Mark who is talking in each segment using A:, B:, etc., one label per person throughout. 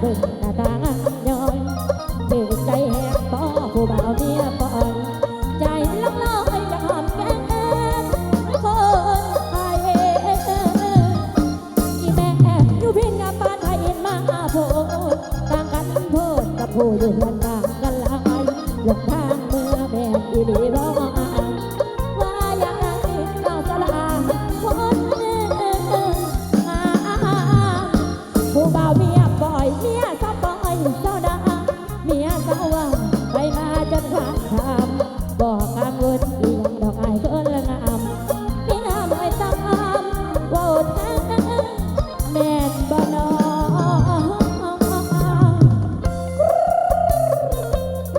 A: เบิ่งาตาย้อยถือใจแหกบ่ผู้บ่าวเนี่ยปล่อยใลักลอยจะหอมแก้มคนไทยที่แม่ยูพินกับปาไทยมาโพต่างกันโพดกับผู้อยู่เรือนต่างกันหลายหลงทาง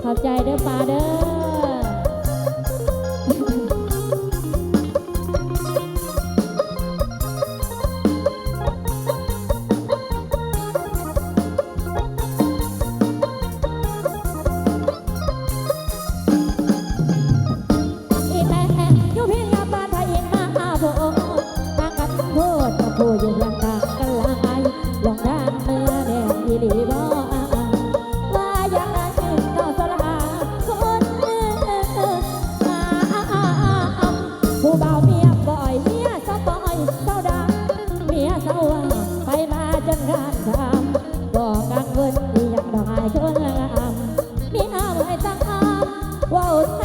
A: ขอบใจเด้อป้าเด้อ 哇哦